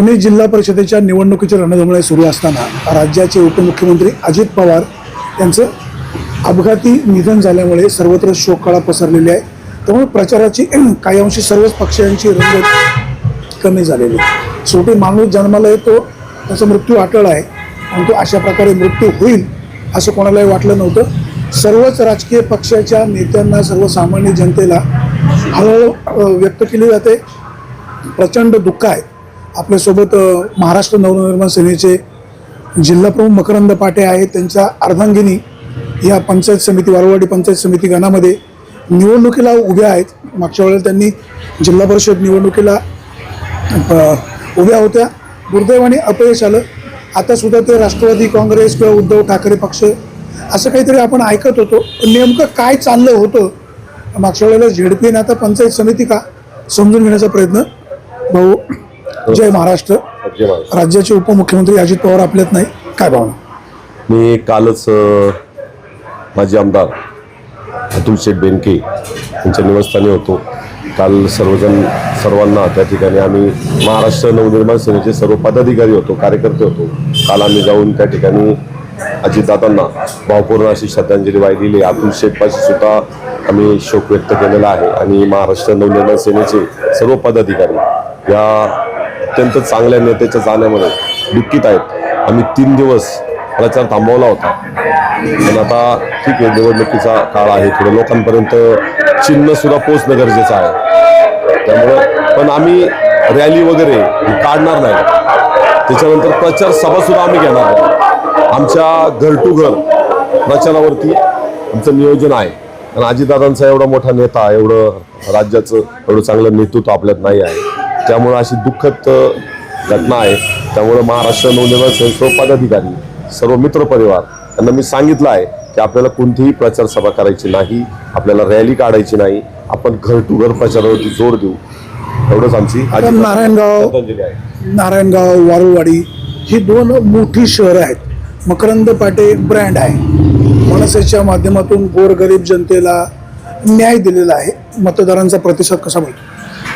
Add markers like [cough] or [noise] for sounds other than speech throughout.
पुणे जिल्हा परिषदेच्या निवडणुकीची रणधुमळे सुरू असताना राज्याचे उपमुख्यमंत्री अजित पवार यांचं अपघाती निधन झाल्यामुळे सर्वत्र शोककळा पसरलेली आहे. त्यामुळे प्रचाराची [clears throat] काही अंशी सर्वच पक्षांची रंगत कमी झालेली आहे. शेवटी माणूस जन्माला येतो त्याचा मृत्यू अटळ आहे. आणि तो अशा प्रकारे मृत्यू होईल असं कोणालाही वाटलं नव्हतं. सर्वच राजकीय पक्षाच्या नेत्यांना सर्वसामान्य जनतेला हळूहळू व्यक्त केली जाते. प्रचंड दुःख आहे. आपल्यासोबत महाराष्ट्र नवनिर्माण सेनेचे जिल्हाप्रमुख मकरंद पाटे आहेत. त्यांच्या अर्धांगिनी या पंचायत समिती वारवाडी पंचायत समिती गणामध्ये निवडणुकीला उभ्या आहेत. मागच्या वेळेला त्यांनी जिल्हा परिषद निवडणुकीला उभ्या होत्या. दुर्दैवाने अपयश आलं. आतासुद्धा ते राष्ट्रवादी काँग्रेस किंवा उद्धव ठाकरे पक्ष असं काहीतरी आपण ऐकत होतो. पण नेमकं काय चाललं होतं? मागच्या वेळेला झेडपीने आता पंचायत समिती का? समजून घेण्याचा प्रयत्न. भाऊ जय महाराष्ट्र. जय महाराष्ट्र. राज्याचे उपमुख्यमंत्री अजित पवार आपल्यात नाही. काय भावना? मी कालच माजी आमदार अतुल शेठ बेनके यांच्या निवासस्थानी होतो. काल सर्वजण सर्वांना त्या ठिकाणी आम्ही महाराष्ट्र नवनिर्माण सेनेचे सर्व पदाधिकारी होतो कार्यकर्ते होतो. काल आम्ही जाऊन त्या ठिकाणी अजितदादांना भावपूर्ण अशी श्रद्धांजली वाहिलेली. अतुल शेठपाशी सुद्धा आम्ही शोक व्यक्त केलेला आहे. आणि महाराष्ट्र नवनिर्माण सेनेचे सर्व पदाधिकारी या अत्यंत चांगल्या नेत्याच्या जाण्यामुळे दुःखीत आहेत. आम्ही तीन दिवस प्रचार थांबवला होता. पण आता ठीक आहे निवडणुकीचा काळ आहे. थोडं लोकांपर्यंत चिन्ह सुद्धा पोचणं गरजेचं आहे. त्यामुळं पण आम्ही रॅली वगैरे काढणार नाही. त्याच्यानंतर प्रचार सभा सुद्धा आम्ही घेणार नाही आमच्या घर टू घर प्रचारावरती आमचं नियोजन आहे. आणि अजितदादांचा एवढा मोठा नेता एवढं राज्याचं एवढं चांगलं नेतृत्व आपल्यात नाही आहे. त्यामुळं अशी दुःखद घटना आहे. त्यामुळं महाराष्ट्र नवनिर्माण सर्व पदाधिकारी सर्व मित्रपरिवार यांना मी सांगितलं आहे की आपल्याला कोणतीही प्रचार सभा करायची नाही आपल्याला रॅली काढायची नाही आपण घर टू घर प्रचारावरती जोर देऊ. एवढंच आमची नारायणगाव नारायणगाव वारुवाडी ही दोन मोठी शहरं आहेत. मकरंद पाटे ब्रँड आहे. मनसेच्या माध्यमातून गोरगरीब जनतेला न्याय दिलेला आहे. मतदारांचा प्रतिसाद कसा मिळतो?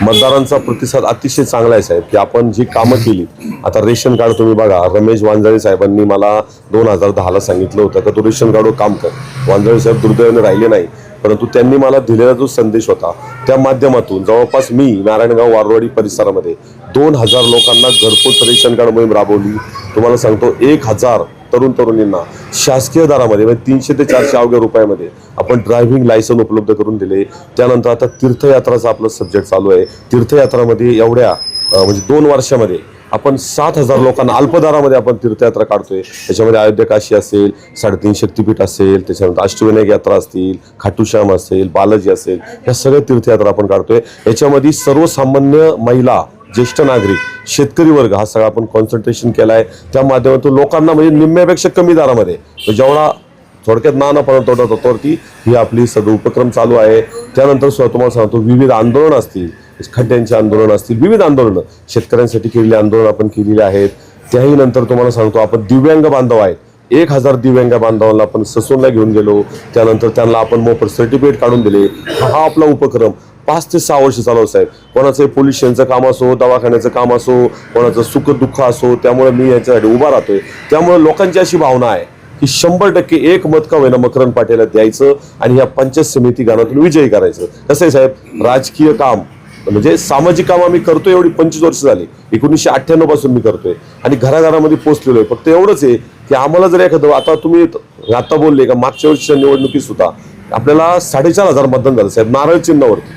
मतदारांचा प्रतिसाद अतिशय चांगला आहे साहेब की आपण जी कामं केली आता रेशन कार्ड तुम्ही बघा रमेश वांजाळे साहेबांनी मला दोन हजार दहाला सांगितलं होतं का तू रेशन कार्डवर काम कर. वांजाळे साहेब दुर्दैवाने राहिले नाही. परंतु त्यांनी मला दिलेला जो संदेश होता त्या माध्यमातून जवळपास मी नारायणगाव वारवाडी परिसरामध्ये दोन हजार लोकांना घरपोच रेशन कार्ड मोहीम राबवली. तुम्हाला सांगतो एक हजार तरुण तरुणींना शासकीय दरामध्ये म्हणजे तीनशे ते चारशे अवघ्या रुपयामध्ये आपण ड्रायव्हिंग लायसन उपलब्ध करून दिले. त्यानंतर आता तीर्थयात्राचा आपलं सब्जेक्ट चालू आहे. तीर्थयात्रामध्ये एवढ्या म्हणजे दोन वर्षामध्ये आपण सात हजार लोकांना अल्पदरामध्ये आपण तीर्थयात्रा काढतोय. त्याच्यामध्ये अयोध्या काशी असेल साडेतीन शक्तीपीठ असेल त्याच्यानंतर अष्टविनायक यात्रा असतील खाटूश्याम असेल बालाजी असेल या सगळ्या तीर्थयात्रा आपण काढतोय. याच्यामध्ये सर्वसामान्य महिला ज्येष्ठ नागरिक शेतकरी वर्ग हा सगळा आपण कॉन्सन्ट्रेशन केला आहे त्या माध्यमातून लोकांना म्हणजे निम्म्यापेक्षा कमी दरामध्ये. जेवढा थोडक्यात नाना पण तोडत तोवरती ही आपली सगळं उपक्रम चालू आहे. त्यानंतर सुद्धा तुम्हाला सांगतो विविध आंदोलन असतील. खड्ड्यांची आंदोलन असतील विविध आंदोलनं शेतकऱ्यांसाठी केलेली आंदोलन आपण केलेली आहेत. त्याही नंतर तुम्हाला सांगतो आपण दिव्यांग बांधव आहेत. एक हजार दिव्यांग बांधवांना आपण ससूनला घेऊन गेलो. त्यानंतर त्यांना आपण मोफत सर्टिफिकेट काढून दिले. हा आपला उपक्रम पाच ते सहा वर्ष चालू साहेब. कोणाचं पोलीस काम असो दवाखान्याचं काम असो कोणाचं सुख दुःख असो त्यामुळे मी याच्यासाठी उभा राहतोय. त्यामुळे लोकांची अशी भावना आहे की शंभर टक्के एक मत का होईना मकरंद पाटीलला द्यायचं आणि या पंचायत समिती गाण्यातून विजयी करायचं. कसं आहे साहेब? राजकीय काम. म्हणजे सामाजिक काम आम्ही करतोय एवढी पंचवीस वर्ष झाली. एकोणीसशे अठ्ठ्याण्णवपासून मी करतोय. आणि घराघरामध्ये पोहोचलेलो आहे. फक्त एवढंच आहे की आम्हाला जर एखादं आता तुम्ही आता बोलले का मागच्या वर्षीच्या निवडणुकीत सुद्धा आपल्याला साडेचार हजार मतदान झालं. साहेब नारळ चिन्हावरती.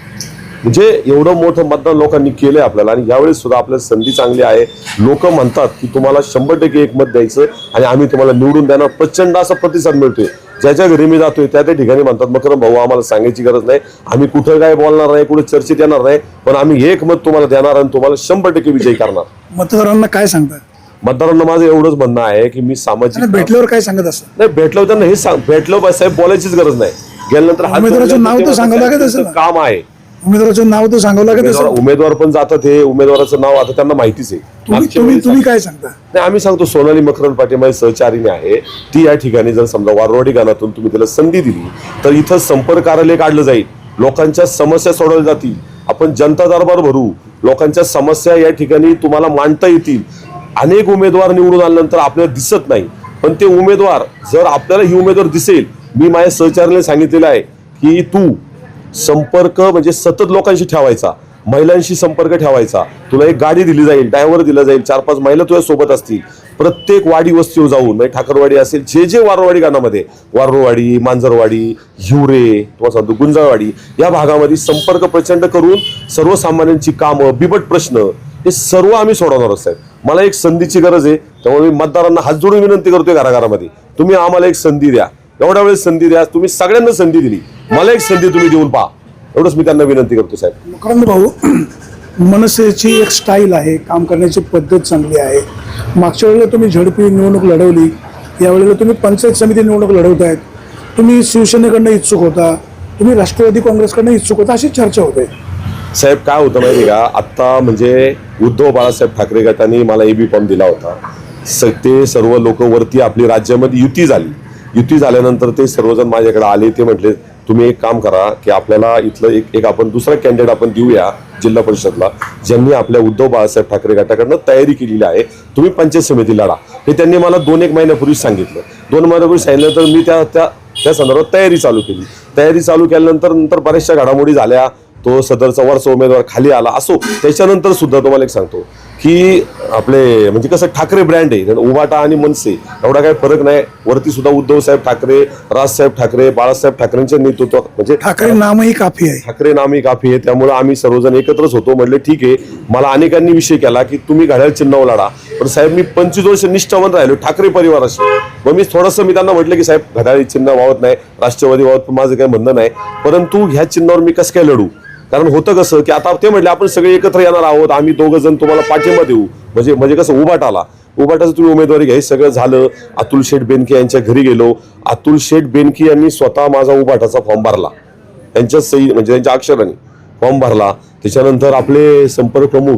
म्हणजे एवढं मोठं मतदान लोकांनी केलंय आपल्याला. आणि यावेळेस सुद्धा आपल्याला संधी चांगली आहे. लोक म्हणतात की तुम्हाला शंभर टक्के एक मत द्यायचं आणि आम्ही तुम्हाला निवडून देणार. प्रचंड असा प्रतिसाद मिळतोय. ज्याच्या घरी मी जातोय त्या त्या ठिकाणी म्हणतात मकरम भाऊ आम्हाला सांगायची गरज नाही. आम्ही कुठं काय बोलणार नाही कुठे चर्चेत येणार नाही पण आम्ही एक मत तुम्हाला देणार आणि तुम्हाला शंभर टक्के विजयी करणार. मतदारांना काय सांगतात मतदारांना माझं एवढंच म्हणणं आहे की मी सामाजिक भेटल्यावर काय सांगत असतात नाही भेटलो त्यांना हे सांग भेटलो साहेब बोलायचीच गरज नाही. गेल्यानंतर उमेदवाराचं नाव तर तेव्हा सांगावं लागत साहेब, असेल ना? तुमचं काम आहे. उमेदवाराचं नाव तर सांगावं लागत उमेदवार पण जातात हे उमेदवाराचं नाव आता त्यांना माहितीच आहे. तुम्ही मागच्या तुम्ही वेळेस तुम्ही काय सांगता? नाही आम्ही सांगतो सोनाली मकरन पाटील माझी सहचारिणी आहे. ती या ठिकाणी जर समजा वारवाडी गानातून तुम्ही तिला संधी दिली तर इथं संपर्क कार्यालय काढलं जाईल. लोकांच्या समस्या सोडवल्या जातील. आपण जनता दरबार भरू. लोकांच्या समस्या या ठिकाणी तुम्हाला मांडता येतील. अनेक उमेदवार निवडून आल्यानंतर आपल्याला दिसत नाही. पण ते उमेदवार जर आपल्याला ही उमेदवार दिसेल मी माझ्या सहचार्याने सांगितलेलं आहे की तू संपर्क म्हणजे सतत लोकांशी ठेवायचा. महिलांशी संपर्क ठेवायचा. तुला एक गाडी दिली जाईल ड्रायव्हर दिला जाईल चार पाच महिला तुझ्या सोबत असतील. प्रत्येक वाडी वस्तीवर जाऊन म्हणजे ठाकरवाडी असेल जे जे वारवाडी गाण्यामध्ये वारवाडी मांजरवाडी हिवरे तुम्हाला सांगतो गुंजाळवाडी या भागामध्ये संपर्क प्रचंड करून सर्वसामान्यांची कामं बिबट प्रश्न हे सर्व आम्ही सोडवणार साहेब. मला एक संधीची गरज आहे त्यामुळे मी मतदारांना हात जोडून विनंती करतोय घराघरामध्ये. तुम्ही आम्हाला एक संधी द्या. एवढ्या वेळेस संधी द्या तुम्ही सगळ्यांना संधी दिली. मला एक संधी तुम्ही देऊन पहा. एवढंच मी त्यांना विनंती करतो साहेब. मकरंद भाऊ मनसेची एक स्टाईल आहे काम करण्याची पद्धत चांगली आहे. मागच्या वेळेला तुम्ही झडपी निवडणूक लढवली यावेळेला तुम्ही पंचायत समिती निवडणूक लढवत आहेत तुम्ही शिवसेनेकडनं इच्छुक होता तुम्ही राष्ट्रवादी काँग्रेसकडनं इच्छुक होता अशी चर्चा होते. साहेब काय होतं माहिती का? आत्ता म्हणजे उद्धव बाळासाहेब ठाकरे गटाने मला एबी फॉर्म दिला होता. स ते सर्व लोक वरती आपली राज्यामध्ये युती झाली. युती झाल्यानंतर ते सर्वजण माझ्याकडे आले ते म्हटले तुम्ही एक काम करा की आपल्याला इथलं एक एक आपण दुसरा कॅन्डिडेट आपण देऊया जिल्हा परिषदला ज्यांनी आपल्या उद्धव बाळासाहेब ठाकरे गटाकडनं तयारी केलेली आहे. तुम्ही पंचायत समिती लढा. हे त्यांनी मला दोन एक महिन्यापूर्वी सांगितलं. दोन महिन्यापूर्वी सांगितल्यानंतर तर मी त्या त्या त्या संदर्भात तयारी चालू केली. तयारी चालू केल्यानंतर नंतर बऱ्याचशा घडामोडी झाल्या. तो सदरचा वरचा उमेदवार खाली आला. असो त्याच्यानंतर सुद्धा तुम्हाला एक सांगतो. की आपले म्हणजे कसं ठाकरे ब्रँड आहे. उबाटा आणि मनसे एवढा काही फरक नाही. वरती सुद्धा उद्धव साहेब ठाकरे राजसाहेब ठाकरे बाळासाहेब ठाकरेंच्या नेतृत्व म्हणजे ठाकरे नामही काफी आहे. ठाकरे नामी काफी आहे. त्यामुळे आम्ही सर्वजण एकत्रच होतो. म्हटले ठीक आहे. मला अनेकांनी विषय केला की तुम्ही घड्याळ चिन्हावर लढा. पण साहेब मी पंचवीस वर्ष निष्ठावंत राहिलो. ठाकरे परिवाराशी मग मी थोडंसं मी त्यांना म्हटलं की साहेब घड्याळ चिन्ह वावत नाही. राष्ट्रवादी वावत पण माझं काही म्हणणं नाही. परंतु ह्या चिन्हावर मी कसं काय लढू? कारण होतं कसं की आता ते म्हटले आपण सगळे एकत्र येणार आहोत आम्ही दोघं जण तुम्हाला पाठिंबा देऊ. म्हणजे म्हणजे कसं उभाट आला. उभाटाचं तुम्ही उमेदवारी घ्या. हे सगळं झालं. अतुल शेठ बेनके यांच्या घरी गेलो. अतुल शेठ बेनके यांनी स्वतः माझा उभाटाचा फॉर्म भरला. त्यांच्या सही म्हणजे त्यांच्या अक्षराने फॉर्म भरला. त्याच्यानंतर आपले संपर्क प्रमुख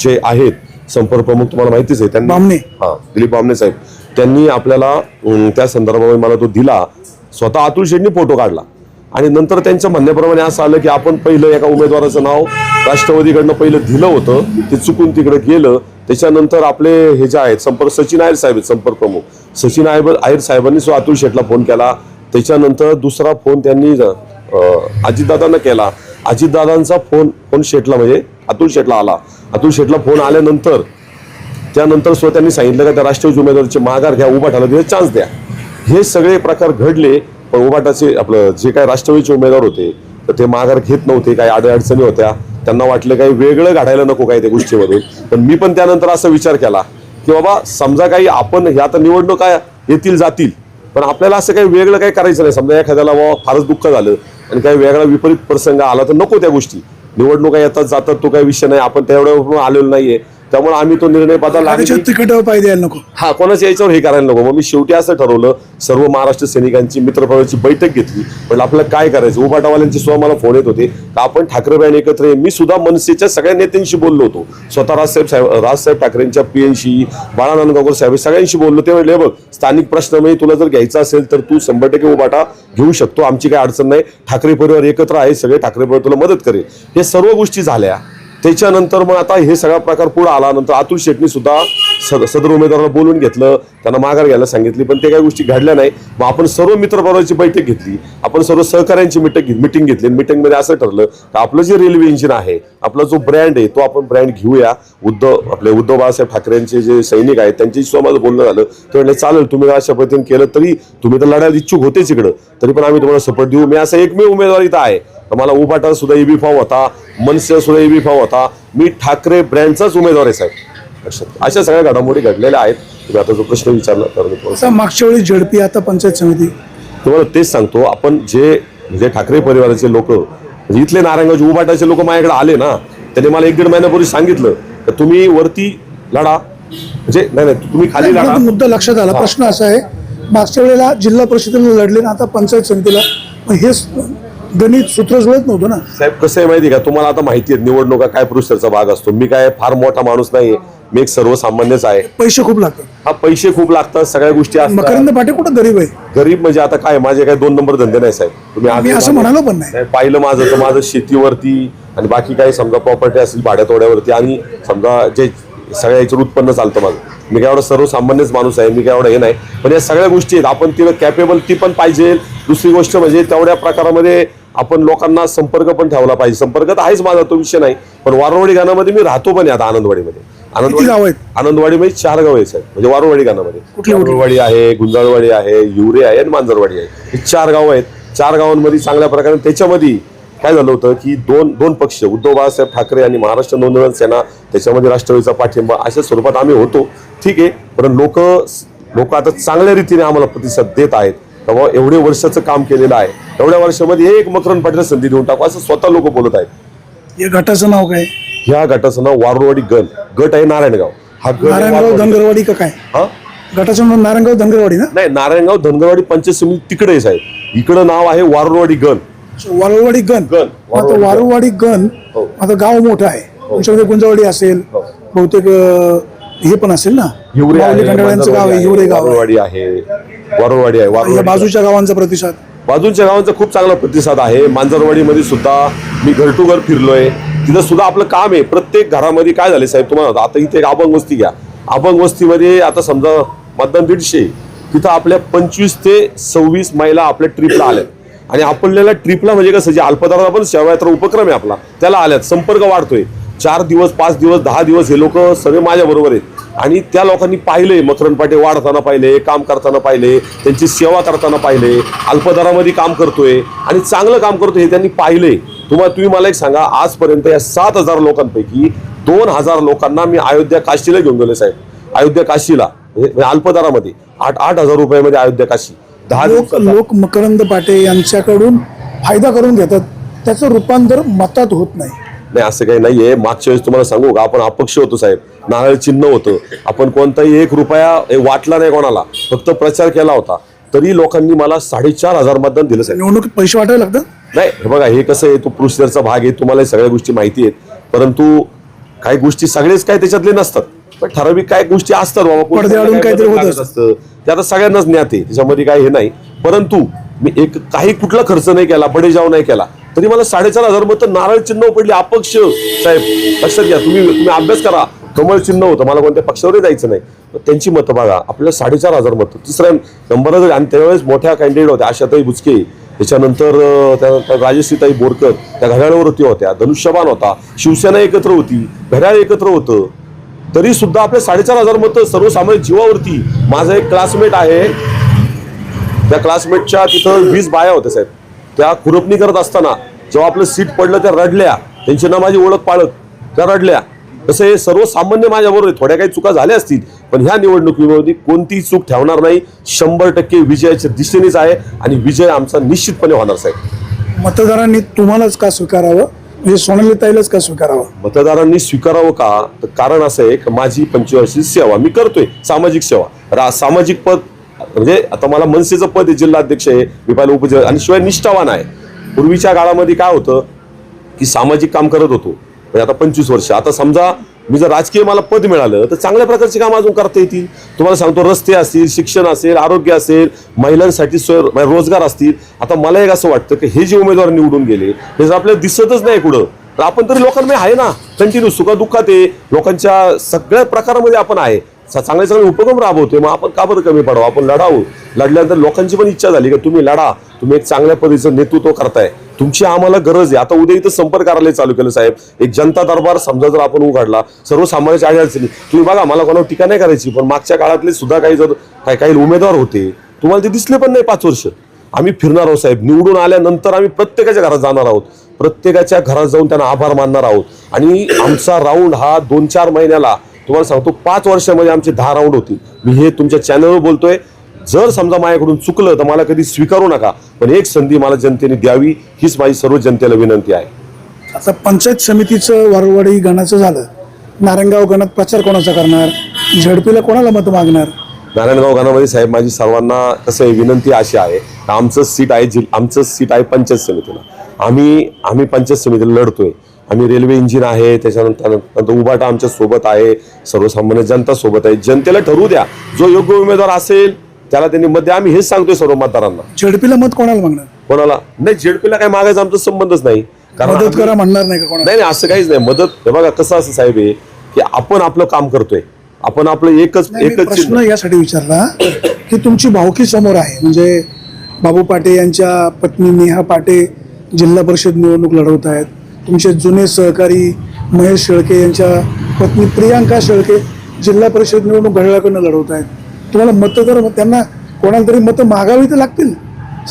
जे आहेत संपर्क प्रमुख तुम्हाला माहितीच आहे त्यांनी. हा दिलीप बामणे साहेब. त्यांनी आपल्याला त्या संदर्भामध्ये मला तो दिला. स्वतः अतुल शेठनी फोटो काढला. आणि नंतर त्यांच्या म्हणण्याप्रमाणे असं आलं की आपण पहिलं एका उमेदवाराचं नाव राष्ट्रवादीकडनं पहिलं दिलं होतं ते चुकून तिकडे गेलं. त्याच्यानंतर आपले हे जे आहेत संपर्क सचिन आयर साहेब आहेत संपर्क प्रमुख. सचिन आयर आयर साहेबांनी सुद्धा अतुल शेठला फोन केला. त्याच्यानंतर दुसरा फोन त्यांनी अजितदादांना केला. अजितदादांचा फोन फोन शेठला म्हणजे अतुल शेठला आला. अतुल शेठला फोन आल्यानंतर त्यानंतर सुद्धा त्यांनी सांगितलं का त्या राष्ट्रवादी उमेदवाराचे माघार घ्या उभा ठाला तिथे चान्स द्या. हे सगळे प्रकार घडले. पण उभाटाचे आपलं जे काय राष्ट्रवादीचे उमेदवार होते तर ते माघार घेत नव्हते काही अडचणी होत्या. त्यांना वाटलं काही वेगळं घडायला नको काही त्या गोष्टीमधून. पण मी पण त्यानंतर असा विचार केला की बाबा समजा काही आपण ह्या आता निवडणुका येतील जातील पण आपल्याला असं काही वेगळं काही करायचं नाही. समजा एखाद्याला बाबा फारच दुःख झालं आणि काही वेगळा विपरीत प्रसंग आला तर नको त्या गोष्टी. निवडणुका येतात जातात तो काही विषय नाही. आपण तेवढ्या आलेलो नाहीये. त्यामुळे आम्ही तो निर्णय बदलला पाय द्यायला नको. हा कोणाच्या याच्यावर हे करायला नको. मग मी शेवटी असं ठरवलं सर्व महाराष्ट्र सैनिकांची मित्रपदाची बैठक घेतली. पण आपल्याला काय करायचं? उभाटावाल्यांचे सुद्धा मला फोन येत होते. का आपण ठाकरे बँड एकत्र ये मी सुद्धा मनसेच्या सगळ्या नेत्यांशी बोललो होतो. स्वतः राजसाहेब साहेब राजसाहेब ठाकरेंच्या पीएनशी बाळा नांदगावकर साहेब सगळ्यांशी बोललो. ते म्हणले बघ स्थानिक प्रश्न तुला जर घ्यायचा असेल तर तू शंभर टक्के उभाटा घेऊ शकतो. आमची काही अडचण नाही. ठाकरे परिवार एकत्र आहे. सगळे ठाकरे परिवार तुला मदत करेल. हे सर्व गोष्टी झाल्या. त्याच्यानंतर मग आता हे सगळा प्रकार पुढे आला नंतर अतुल शेटनी सुद्धा सद- सदर उमेदवाराला बोलून घेतलं. त्यांना माघार घ्यायला सांगितली पण ते काही गोष्टी घडल्या नाही. मग आपण सर्व मित्रपरिवाराची बैठक घेतली. आपण सर्व सहकाऱ्यांची मिटक मिटिंग घेतली. मिटिंगमध्ये असं ठरलं की आपलं जे रेल्वे इंजिन आहे आपला जो ब्रँड आहे तो आपण ब्रँड घेऊया. उद्धव आपले उद्धव बाळासाहेब ठाकरेंचे जे सैनिक आहेत त्यांच्याशी सुद्धा माझं बोलणं झालं. ते म्हणले चालेल तुम्ही अशा पद्धतीने केलं तरी तुम्ही तर लढायला इच्छुक होतेच इकडं. तरी पण आम्ही तुम्हाला सपोर्ट देऊ. मी असा एकमेव उमेदवार इथं आहे. मला उभाटा सुद्धा एबी फॉर्म होता. मनसे सुद्धा एबी फॉर्म होता. मी ठाकरे ब्रँडचाच उमेदवार आहे साहेब. लक्षात. अशा सगळ्या घडामोडी घडलेल्या आहेत. तुम्ही आता जो प्रश्न विचारला तर मागच्या वेळी झडपी आता पंचायत समिती. तुम्हाला तेच सांगतो. आपण जे म्हणजे ठाकरे परिवाराचे लोक म्हणजे इथले नारायणगावचे उभाटाचे लोक माझ्याकडे आले ना त्यांनी मला एक दीड महिन्यापूर्वी सांगितलं तर तुम्ही वरती लढा. म्हणजे नाही नाही तुम्ही खाली लढा. मुद्दा लक्षात आला. प्रश्न असा आहे मागच्या वेळेला जिल्हा परिषदेला लढले ना आता पंचायत समितीला. हे स- गणित सूत्र जुळत नव्हतं ना. साहेब कसं आहे माहिती आहे का? तुम्हाला आता माहिती आहे निवडणुका काय प्रोसेसचा भाग असतो. मी काय फार मोठा माणूस नाहीये. मी एक सर्वसामान्यच आहे. पैसे खूप लागतात. हा पैसे खूप लागतात. सगळ्या गोष्टी असतात. मकरंद पाटे कुठं गरीब आहे? गरीब म्हणजे आता काय? माझे काय दोन नंबर धंदे नाही साहेब. तुम्ही मी आधी असं म्हणालो पण नाही. नाही, पाहिलं माझं तर माझं शेतीवरती आणि बाकी काही समजा प्रॉपर्टी असेल भाड्यातोड्यावरती आणि समजा जे सगळ्या याच्यावर उत्पन्न चालतं माझं. मी काय एवढा सर्वसामान्यच माणूस आहे. मी काय एवढा हे नाही. पण या सगळ्या गोष्टी आहेत. आपण तिला कॅपेबल ती पण पाहिजे. दुसरी गोष्ट म्हणजे तेवढ्या प्रकारामध्ये आपण लोकांना संपर्क पण ठेवला पाहिजे. संपर्क तर आहेच माझा तो विषय नाही. पण वारवाडी गाण्यामध्ये मी राहतो पण आहे आता आनंदवाडीमध्ये. आहेत? आनंदवाडीमध्ये चार गाव आहेत? साहेब. म्हणजे वारवाडी गाण्यामध्ये. कुठली आहे गुंजाळवाडी आहे युरे आहे आणि मांजरवाडी आहे. हे चार गाव आहेत. चार गावांमध्ये चांगल्या प्रकारे त्याच्यामध्ये काय झालं होतं की दोन दोन पक्ष उद्धव बाळासाहेब ठाकरे आणि महाराष्ट्र नोंदवण सेना त्याच्यामध्ये राष्ट्रवादीचा पाठिंबा अशा स्वरूपात आम्ही होतो. ठीक आहे. पण लोक लोक आता चांगल्या रीतीने आम्हाला प्रतिसाद देत आहेत. तेव्हा एवढे वर्षाचं काम केलेलं आहे. एवढ्या वर्षामध्ये एक मकरन पाटील संधी देऊन टाकू असं स्वतः लोक बोलत आहेत. या गटाचं नाव काय? ह्या गटाचं नाव वारुवाडी गण. गट आहे नारायणगाव. हा गट आहे नारायणगाव वारुवाडी. धनगरवाडी का काय? हा? गटाचं नाव नारायणगाव धनगरवाडी ना? नाही नारायणगाव धनगरवाडी पंचायत समिती तिकडे आहे साहेब. इकडं नाव आहे वारुवाडी गण. वारुवाडी गण. गण. आता वारुवाडी गण. हो. आता गाव मोठं आहे. तुमच्याकडे गुंजावडी असेल हो. बहुतेक अं, हे पण असेल ना? हिवरे माऊली आहे खंडाळ्यांचं गाव आहे हिवरे गाव आहे. वारुवाडी आहे या वारुवाडी बाजूच्या गावांचा प्रतिसाद. बाजूच्या गावांचा खूप चांगला प्रतिसाद आहे. मांजरवाडीमध्ये सुद्धा मी घर टू घर फिरलोय. तिथं सुद्धा आपलं काम आहे. प्रत्येक घरामध्ये काय झाले साहेब तुम्हाला आता इथे एक अभंग वस्ती घ्या. अभंग वस्तीमध्ये आता समजा मतदान दीडशे. तिथं आपल्या पंचवीस ते सव्वीस महिला आपल्या ट्रिपला आल्यात. आणि आपल्याला ट्रिपला म्हणजे कसं जे अल्पदाराला पण सेवायात्रा उपक्रम आहे आपला त्याला आल्यात. संपर्क वाढतोय. चार दिवस पाच दिवस दहा दिवस हे लोक सगळे माझ्या बरोबर आहेत. आणि त्या लोकांनी पाहिले मकरन पाटे वाढताना पाहिले काम करताना पाहिले त्यांची सेवा करताना पाहिले अल्पदरामध्ये काम करतोय आणि चांगलं काम करतोय हे त्यांनी पाहिले. तुम्हाला तुम्ही मला एक सांगा आजपर्यंत या सात हजार लोकांपैकी दोन हजार लोकांना मी अयोध्या काशीला घेऊन गेलो साहेब. अयोध्या काशीला अल्पदरामध्ये आठ आठ हजार रुपयामध्ये अयोध्या काशी. दहा लोक लोक मकरंद पाटे यांच्याकडून फायदा करून घेतात. त्याचं रूपांतर मतात होत नाही. नाही असं काही नाहीये. मागच्या वेळेस तुम्हाला सांगू का आपण अपक्ष होतो साहेब. नारळ चिन्ह होतं. आपण कोणताही एक रुपया वाटला नाही कोणाला. फक्त प्रचार केला होता. तरी लोकांनी मला साडेचार हजार मतदान दिलं साहेब. निवडणुकीत पैसे वाटायला लागतात? नाही हे बघा हे कसं आहे तो प्रोसिजरचा भाग आहे तुम्हाला सगळ्या गोष्टी माहिती आहेत. परंतु काही गोष्टी सगळेच काय त्याच्यातले नसतात. पण ठराविक काय गोष्टी असतात बाबा काहीतरी होत. असतं. ते आता सगळ्यांनाच ज्ञात आहे त्याच्यामध्ये काय हे नाही. परंतु मी एक काही कुठला खर्च नाही केला बडेजाव नाही केला. तरी मला साडेचार हजार मत नारळ चिन्ह पडली अपक्ष. साहेब लक्षात घ्या तुम्ही तुम्ही अभ्यास करा. कमळ चिन्ह होतं मला कोणत्या पक्षावरही जायचं नाही. त्यांची मतं बघा. आपल्याला साडेचार हजार मतं. तिसऱ्या नंबरच आणि त्यावेळेस मोठ्या कॅन्डिडेट होत्या आशाताई बुचके त्याच्यानंतर त्यानंतर राजश्रीताई बोरकर. त्या घड्याळवरती होत्या. धनुष्यबाण होता. शिवसेना एकत्र होती. घड्याळ एकत्र होतं. तरी सुद्धा आपल्या साडेचार हजार मतं सर्वसामान्य जीवावरती. माझा एक क्लासमेट आहे. त्या क्लासमेटच्या तिथं वीस बाया होत्या साहेब. त्या खुरपणी करत असताना जेव्हा आपलं सीट पडलं त्या रडल्या. त्यांची ना माझी ओळख पाळत त्या रडल्या. तसं हे सर्वसामान्य माझ्याबरोबर आहे. थोड्या काही चुका झाल्या असतील पण ह्या निवडणुकीमध्ये कोणतीही चूक ठेवणार नाही. शंभर टक्के विजयाच्या दिशेनेच आहे आणि विजय आमचा निश्चितपणे होणार साहेब. मतदारांनी तुम्हालाच का स्वीकारावं? म्हणजे सोनाली ताईलाच का स्वीकारावं? मतदारांनी स्वीकारावं का? तर कारण असं आहे की माझी पंचवर्षी सेवा मी करतोय सामाजिक सेवा. रा सामाजिक पद म्हणजे आता मला मनसेचं पद आहे जिल्हाध्यक्ष आहे मी उपजि आणि शिवाय निष्ठावान आहे. पूर्वीच्या काळामध्ये काय होतं की सामाजिक काम करत होतो. म्हणजे आता पंचवीस वर्ष. आता समजा मी जर राजकीय मला पद मिळालं तर चांगल्या प्रकारचे काम अजून करता येतील. तुम्हाला सांगतो रस्ते असतील शिक्षण असेल आरोग्य असेल महिलांसाठी स्वय म्हणजे रोजगार असतील. आता मला एक असं वाटतं की हे जे उमेदवार निवडून गेले हे जर आपल्याला दिसतच नाही कुठं तर आपण तरी लोकांमध्ये आहे ना. कंटिन्यू सुखादुःखात आहे. लोकांच्या सगळ्या प्रकारामध्ये आपण आहे. चांगले चांगले उपक्रम राबवतोय मग आपण का बरं कमी पडावं? आपण लढावं. लढल्यानंतर लोकांची पण इच्छा झाली की तुम्ही लढा. तुम्ही एक चांगल्या पद्धतीचं नेतृत्व करताय. तुमची आम्हाला गरज आहे. आता उद्या इथं संपर्क कार्यालय चालू केलं साहेब. एक जनता दरबार समजा जर आपण उघडला सर्वसामान्याच्या आडी तुम्ही बघा मला कोणावर टीका नाही करायची पण मागच्या काळातले सुद्धा काही जर काही काही उमेदवार होते तुम्हाला ते दिसले पण नाही पाच वर्ष. आम्ही फिरणार आहोत साहेब. निवडून आल्यानंतर आम्ही प्रत्येकाच्या घरात जाणार आहोत. प्रत्येकाच्या घरात जाऊन त्यांना आभार मानणार आहोत. आणि आमचा राऊंड हा दोन चार महिन्याला तुम्हाला सांगतो पाच वर्षामध्ये आमचे दहा राऊंड होतील मी हे तुमच्या चॅनलवर बोलतोय. जर समजा माझ्याकडून चुकलं तर मला कधी स्वीकारू नका. पण एक संधी मला जनतेने द्यावी हीच माझी सर्व जनतेला विनंती आहे. आता पंचायत समितीचं वारवाडी गणाचं झालं. नारायणगाव गणात प्रचार कोणाचा करणार? झडपीला कोणाला मत मागणार? नारायणगाव गाण्यामध्ये साहेब माझी सर्वांना कसं आहे विनंती अशी आहे आमचं सीट आहे आमचं सीट आहे पंचायत समितीला. आम्ही आम्ही पंचायत समितीला लढतोय. आम्ही रेल्वे इंजिन आहे त्याच्यानंतर नंतर उभाटा आमच्यासोबत आहे सर्वसामान्य जनता सोबत आहे. जनतेला ठरवू द्या. जो योग्य उमेदवार असेल त्याला त्यांनी मत द्या. आम्ही हेच सांगतोय सर्व मतदारांना. झडपीला मत कोणाला मागणार? कोणाला? नाही झेडपीला काय मागायचा आमचा संबंधच नाही. कारण मदत करा म्हणणार नाही का कोणाला? नाही नाही असं काहीच नाही. मदत हे बघा कसं असं साहेब आहे की आपण आपलं काम करतोय. आपण आपलं एकच नाही, मी एकच प्रश्न यासाठी विचारला की तुमची भावकी समोर आहे. म्हणजे बाबू पाटे यांच्या पत्नी नेहा पाटे जिल्हा परिषद निवडणूक लढवत आहेत तुमचे जुने सहकारी महेश शेळके यांच्या पत्नी प्रियांका शेळके जिल्हा परिषद निवडणूक घड्याळाकडनं लढवत आहेत. तुम्हाला मतं तर त्यांना कोणाला तरी मतं मागावी तर लागतील.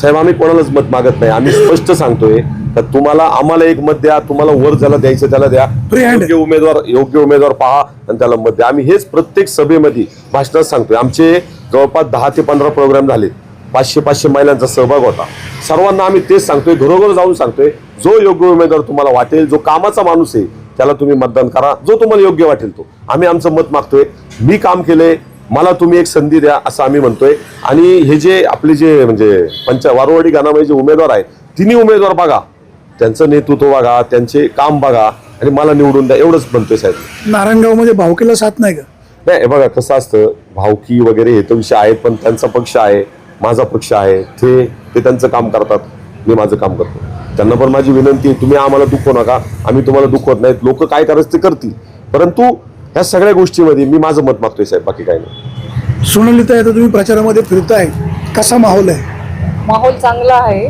साहेब आम्ही कोणालाच मत मागत नाही. आम्ही स्पष्ट सांगतोय तर तुम्हाला आम्हाला एक मत द्या तुम्हाला वर ज्याला द्यायचं त्याला द्या. योग्य उमेदवार योग्य उमेदवार पहा आणि त्याला मत द्या. आम्ही हेच प्रत्येक सभेमध्ये भाषणात सांगतोय. आमचे जवळपास दहा ते पंधरा प्रोग्राम झाले पाचशे पाचशे महिलांचा सहभाग होता. सर्वांना आम्ही तेच सांगतोय घरोघर जाऊन सांगतोय जो योग्य उमेदवार तुम्हाला वाटेल जो कामाचा माणूस आहे त्याला तुम्ही मतदान करा जो तुम्हाला योग्य वाटेल तो. आम्ही आमचं मत मागतोय मी काम केलंय मला तुम्ही एक संधी द्या असं आम्ही म्हणतोय. आणि हे जे आपले जे म्हणजे पंच वारवाडी गाणामध्ये जे उमेदवार आहेत तिन्ही उमेदवार बघा. त्यांचं नेतृत्व बघा त्यांचे काम बघा आणि मला निवडून द्या एवढंच म्हणतोय साहेब. नारायणगावमध्ये भावकीला साथ नाही का? नाही हे बघा कसं असतं भावकी वगैरे हे तर विषय आहेत पण त्यांचा पक्ष आहे. माझा पक्ष आहे. ते ते त्यांचं काम करतात. मी माझं काम करतो. त्यांना पण माझी विनंती आहे तुम्ही आम्हाला दुखवू नका. आम्ही तुम्हाला दुखवत नाहीत. लोक काय करायचं ते करतील? परंतु ह्या सगळ्या गोष्टीमध्ये मी माझं मत मागतोय साहेब बाकी काही नाही. सोनलिता आता तुम्ही प्रचारामध्ये फिरताय. कसा माहोल आहे? माहोल चांगला आहे.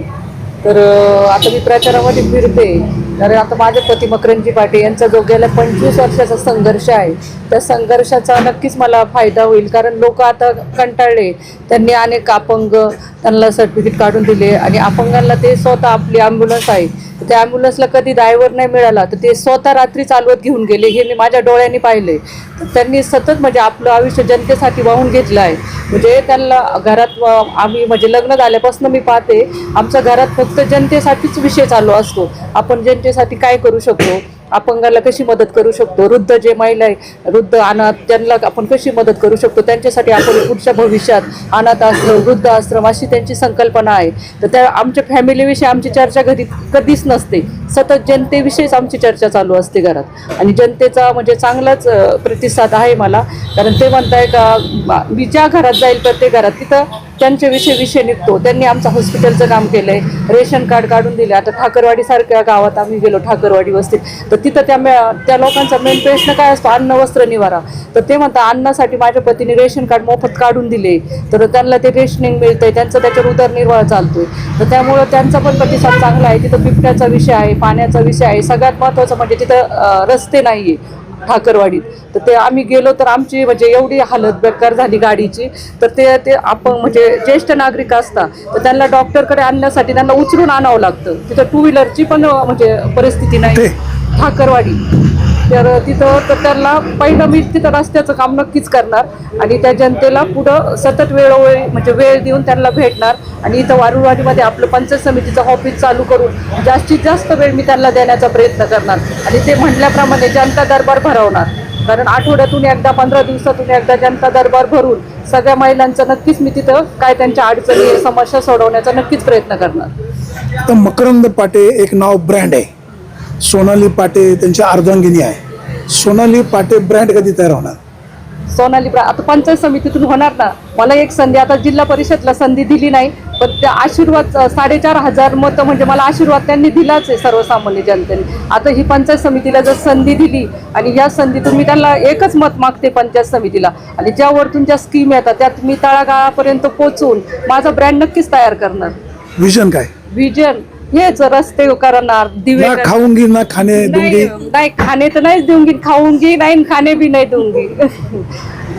तर आता मी प्रचारामध्ये फिरते. तर आता माझे पती मकरंजी पाटे यांचा जो गेल्या पंचवीस वर्षाचा संघर्ष आहे त्या संघर्षाचा नक्कीच मला फायदा होईल. कारण लोक आता कंटाळले. त्यांनी अनेक अपंग त्यांना सर्टिफिकेट काढून दिले आणि अपंगांना ते स्वतः आपली ॲम्ब्युलन्स आहे. त्या ॲम्ब्युलन्सला कधी ड्रायव्हर नाही मिळाला तर ते स्वतः रात्री चालवत घेऊन गेले. हे मी माझ्या डोळ्यांनी पाहिले. तर त्यांनी सतत म्हणजे आपलं आयुष्य जनतेसाठी वाहून घेतलं आहे. म्हणजे त्यांना घरात आम्ही म्हणजे लग्न झाल्यापासून मी पाहते आमच्या घरात फक्त जनतेसाठीच विषय चालू असतो. आपण जनतेसाठी काय करू शकतो? अपंगाला कशी मदत करू शकतो? वृद्ध जे महिला आहे वृद्ध अनाथ त्यांना आपण कशी मदत करू शकतो? त्यांच्यासाठी आपण पुढच्या भविष्यात अनाथ आश्रम वृद्ध आश्रम अशी त्यांची संकल्पना आहे. तर त्या आमच्या फॅमिलीविषयी आमची चर्चा घरी कधीच नसते. सतत जनतेविषयीच आमची चर्चा चालू असते घरात. आणि जनतेचा म्हणजे चांगलाच प्रतिसाद आहे मला. कारण ते म्हणताय का मी ज्या घरात जाईल प्रत्येक घरात तिथं त्यांच्याविषयी विषय निघतो. त्यांनी आमचं हॉस्पिटलचं काम केलंय. रेशन कार्ड काढून दिले आता ठाकरवाडी सारख्या गावात आम्ही गेलो ठाकरवाडी वस्तीत. तर तिथं त्या मे- त्या लोकांचा मेन प्रश्न काय असतो? अन्न वस्त्र निवारा. तर ते म्हणतात अन्नासाठी माझ्या पतीने रेशन कार्ड मोफत काढून दिले. तर त्यांना ते रेशनिंग मिळतंय. त्यांचं त्याच्यावर उदरनिर्वाह चालतोय. तर त्यामुळं त्यांचा पण प्रतिसाद चांगला आहे. तिथं बिबट्याचा विषय आहे पाण्याचा विषय आहे. सगळ्यात महत्त्वाचं म्हणजे तिथं रस्ते रस्ते आहे ठाकरवाडीत तर ते आम्ही गेलो तर आमची म्हणजे एवढी हालत बेकार झाली गाडीची. तर ते ते आपण म्हणजे ज्येष्ठ नागरिक असतात तर त्यांना डॉक्टरकडे आणण्यासाठी त्यांना उचलून आणावं लागतं. तिथं टू व्हीलरची पण म्हणजे परिस्थिती नाही. ठाकरवाडी. तर तिथं तर त्यांना पहिलं मी तिथं रस्त्याचं काम नक्कीच करणार आणि त्या जनतेला पुढं सतत वेळोवेळी म्हणजे वेळ देऊन त्यांना भेटणार आणि इथं वारुळवाडीमध्ये आपलं पंचायत समितीचं ऑफिस चालू करून जास्तीत जास्त वेळ मी त्यांना देण्याचा प्रयत्न करणार. आणि ते म्हटल्याप्रमाणे जनता दरबार भरवणार. कारण आठवड्यातून एकदा पंधरा दिवसातून एकदा जनता दरबार भरून सगळ्या महिलांचं नक्कीच मी तिथं काय त्यांच्या अडचणी समस्या सोडवण्याचा नक्कीच प्रयत्न करणार. तर मकरंद पाटे एक नाव ब्रँड आहे. सोनाली पाटे त्यांच्या अर्धांगिनी आहे. सोनाली पाटे ब्रँड कधी तयार होणार? सोनाली ब्रा आता पंचायत समितीतून होणार ना. मला एक संधी आता जिल्हा परिषदला संधी दिली नाही पण त्या आशीर्वाद अ, साडेचार हजार मतं म्हणजे मला आशीर्वाद त्यांनी दिलाच आहे सर्वसामान्य जनतेने. आता ही पंचायत समितीला जर संधी दिली आणि या संधीतून मी त्यांना एकच मत मागते पंचायत समितीला. आणि ज्या वरतून ज्या स्कीम येतात त्यात मी तळागाळापर्यंत पोहोचून माझा ब्रँड नक्कीच तयार करणार. विजन काय? विजन हेच रस्ते करणार दिवे ना करणार. खाऊंगी ना खाणे दुंगी नाही नाही, खाणे तर नाहीच देऊंगी खाऊंगी नाही आणि खाणे बी नाही देऊंगी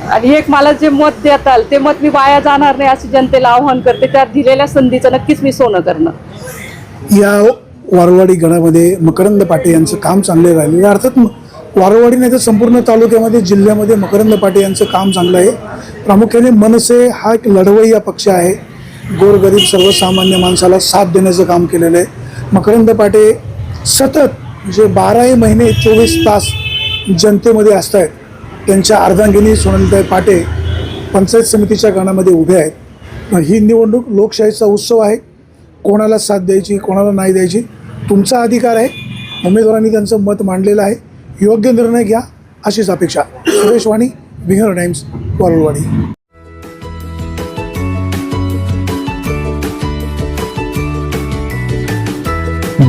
आणि एक मला जे मत देताल ते मत मी वाया जाणार नाही असं जनतेला आव्हान करते. त्या दिलेल्या संधीचं नक्कीच मी सोनं करणार. या वारवाडी गणामध्ये मकरंद पाटे यांचं काम चांगले राहिले अर्थात म- वारवाडी नाही तर संपूर्ण तालुक्यामध्ये जिल्ह्यामध्ये मकरंद पाटे यांचं काम चांगलं आहे. प्रामुख्याने मनसे हा एक लढवय्या पक्ष आहे. गोरगरीब सर्वसामान्य माणसाला साथ देण्याचं काम केलेलं आहे. मकरंद पाटे सतत म्हणजे बाराही महिने चोवीस तास जनतेमध्ये असत आहेत त्यांच्या अर्धांगिनी सोनलताई पाटे पंचायत समितीच्या गणामध्ये उभे आहेत. ही निवडणूक लोकशाहीचा उत्सव आहे. कोणाला साथ द्यायची कोणाला नाही द्यायची तुमचा अधिकार आहे. उमेदवारांनी त्यांचं मत मांडलेलं आहे. योग्य निर्णय घ्या अशीच अपेक्षा. सुरेश वाणी विंगर टाइम्स वारुळवाडी.